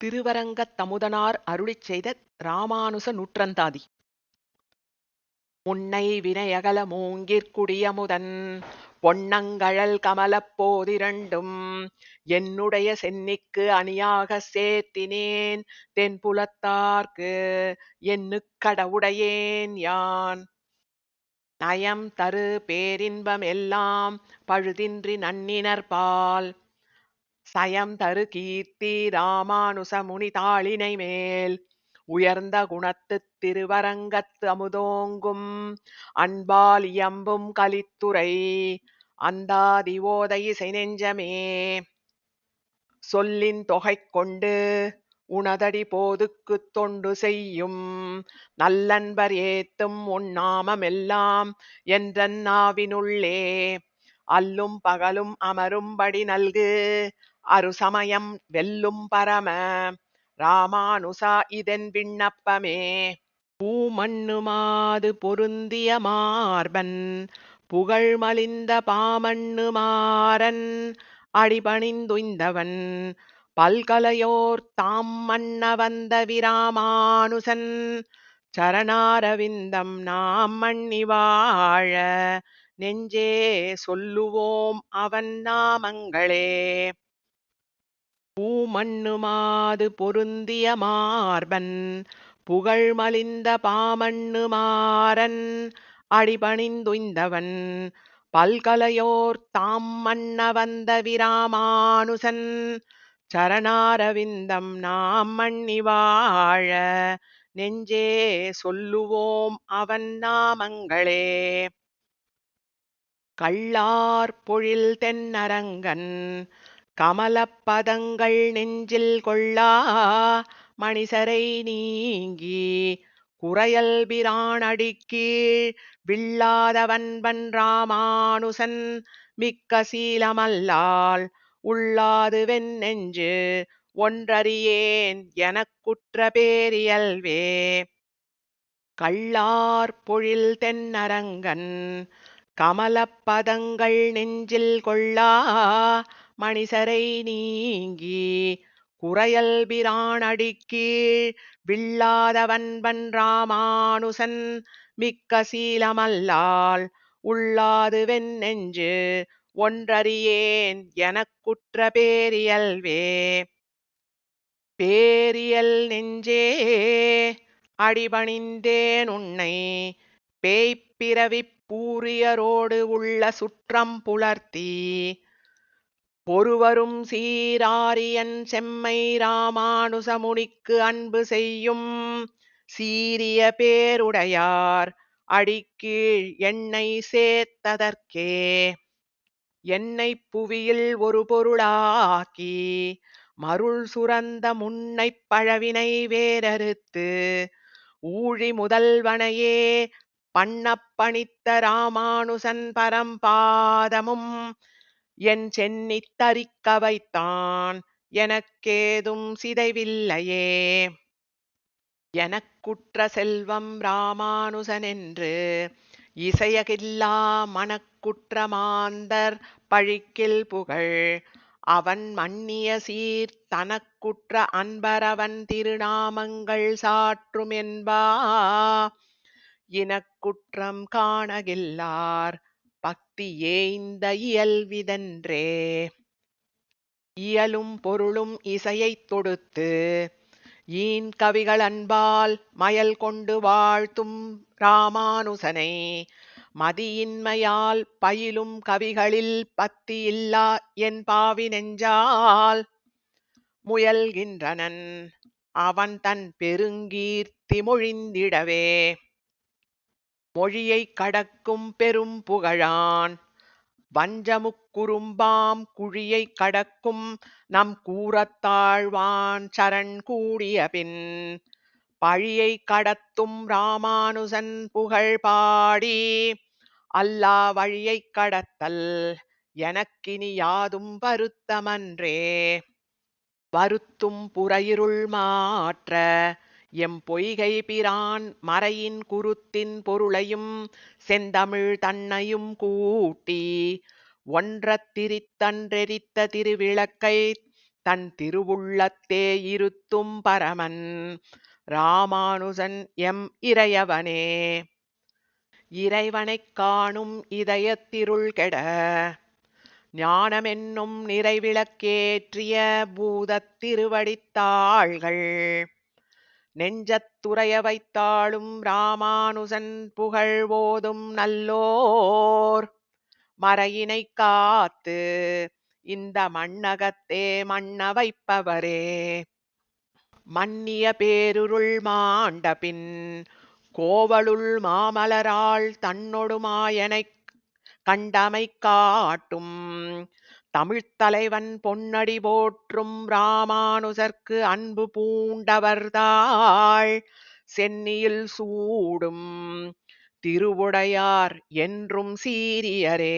திருவரங்கத் தமுதனார் அருளிச் செய்த இராமானுச நூற்றந்தாதி. முன்னை வினையகல மூங்கிற் பொன்னங்கழல் கமலப் போதிரண்டும் என்னுடைய சென்னிக்கு அணியாகச் சேர்த்தினேன் தென்புலத்தார்க்கு எண்ணுக் கடவுடையேன் யான். நயம் தரு பேரின்பம் எல்லாம் பழுதின்றி நன்னினர்பால் சயம் தரு கீர்த்தி ராமானுச முனி தாளினை மேல். உயர்ந்த குணத்துத் திருவரங்கத்து அமுதோங்கும் அன்பால் இயம்பும் கலித்துறை. அந்தாதி ஓத இசை நெஞ்சமே. சொல்லின் தொகை கொண்டு உனதடி போதுக்குத் தொண்டு செய்யும் நல்லன்பர் ஏத்தும் உன் நாமமெல்லாம் என்றன் நாவினுள்ளே அல்லும் பகலும் அமரும்படி நல்கு. அருசமயம் வெல்லும் பரம. ராமானுசா இதென் விண்ணப்பமே. பூமண்ணுமாது பொருந்திய மார்பன். புகழ் மலிந்த பாமண்ணு மாறன். அடிபணிந்துய்ந்தவன். பல்கலையோர் தாம் மன்ன வந்த விராமானுசன். சரணாரவிந்தம் நாம் மண்ணி வாழ. நெஞ்சே சொல்லுவோம் அவன் நாமங்களே. பூமண்ணுமாது பொருந்திய மார்பன் புகழ் மலிந்த பாமண்ணு மாறன் அடிபணிந்துய்ந்தவன் பல்கலையோர் தாம் மன்ன வந்த விராமானுசன் சரணாரவிந்தம் நாம் மண்ணி வாழ. நெஞ்சே சொல்லுவோம் அவன் நாமங்களே. கள்ளார் பொழில் தென்னரங்கன் கமலப்பதங்கள் நெஞ்சில் கொள்ளா மணிசரை நீங்கி குறையல் பிரானடிக்கீழ் வில்லாதவன்பன் ராமானுசன் மிக்க சீலமல்லால் உள்ளாது வென் நெஞ்சு ஒன்றறியேன் எனக்குற்ற பேரியல்வே. கள்ளார் பொழில் தென்னரங்கன் கமலப்பதங்கள் நெஞ்சில் கொள்ளா மணிசரை நீங்கி குறையல் பிரானடிக்கீழ் வில்லாதவன்பன் ராமானுசன் மிக்க சீலமல்லால் உள்ளாது வென் நெஞ்சு ஒன்றறியேன் எனக்குற்ற பேரியல்வே. பேரியல் நெஞ்சே அடிபணிந்தேன் உன்னை பேய்ப்பிறவிப் பூரியரோடு உள்ள சுற்றம் புலர்த்தி பொறுவரும் சீராரியன் செம்மை ராமானுசமுனிக்கு அன்பு செய்யும் சீரிய பேருடையார் அடிக்கீழ் என்னை சேர்த்ததற்கே. என்னைப் புவியில் ஒரு பொருளாக்கி மருள் சுரந்த முன்னைப் பழவினை வேரறுத்து ஊழி முதல்வனையே பண்ணப்பணித்த ராமானுசன் பரம்பாதமும் என் சென்னித் தரிக்க வைத்தான் எனக்கேதும் சிதைவில்லையே. எனக்குற்ற செல்வம் ராமானுசன் என்று இசையகில்லா மனக்குற்றமாந்தர் பழிக்கில் புகழ் அவன் மன்னிய சீர் தனக்குற்ற அன்பரவன் திருநாமங்கள் சாற்றும் என்பா. இனக்குற்றம் காணகில்லார் பக்தி ஏய்ந்த இயல்விதன்றே. இயலும் பொருளும் இசையைத் தொடுத்து ஈன் கவிகள் அன்பால் மயல் கொண்டு வாழ்த்தும் ராமானுசனை. மதியின்மையால் பயிலும் கவிகளில் பத்தி இல்லா என் பாவி நெஞ்சால் முயல்கின்றனன். அவன் தன் பெருங்கீர்த்தி மொழிந்திடவே. மொழியைக் கடக்கும் பெரும் புகழான். வஞ்சமுக்குறும்பாம் குழியைக் கடக்கும் நம் கூறத்தாழ்வான் சரண் கூடிய பின் பழியைக் கடத்தும் ராமானுசன் புகழ் பாடி அல்லா வழியைக் கடத்தல் எனக்கினி யாதும் வருத்தமன்றே. வருத்தும் புறையிருள் மாற்ற எம் பொய்கை பிரான் மறையின் குருத்தின் பொருளையும் செந்தமிழ் தன்னையும் கூட்டி ஒன்றத் திரித்தன்றெரித்த திருவிளக்கைத் தன் திருவுள்ளத்தே இருத்தும் பரமன் ராமானுஜன் எம் இறையவனே. இறைவனைக் காணும் இதயத்திருள் கெட ஞானமென்னும் நிறைவிளக்கேற்றிய பூதத் திருவடித்தாள்கள் நெஞ்சத்துறைய வைத்தாளும் ராமானுசன் புகழ் ஓதும் நல்லோர். மறையினைக் காத்து இந்த மண்ணகத்தே மண்ண வைப்பவரே மன்னிய பேருருள் மாண்டபின் கோவலுள் மாமலரால் தன்னொடுமாயனைக் கண்டமை காட்டும் தமிழ்த் தலைவன் பொன்னடி போற்றும் ராமானுஜர்க்கு அன்பு பூண்டவர்தாள். சென்னியில் சூடும் திருவுடையார் என்றும் சீரியரே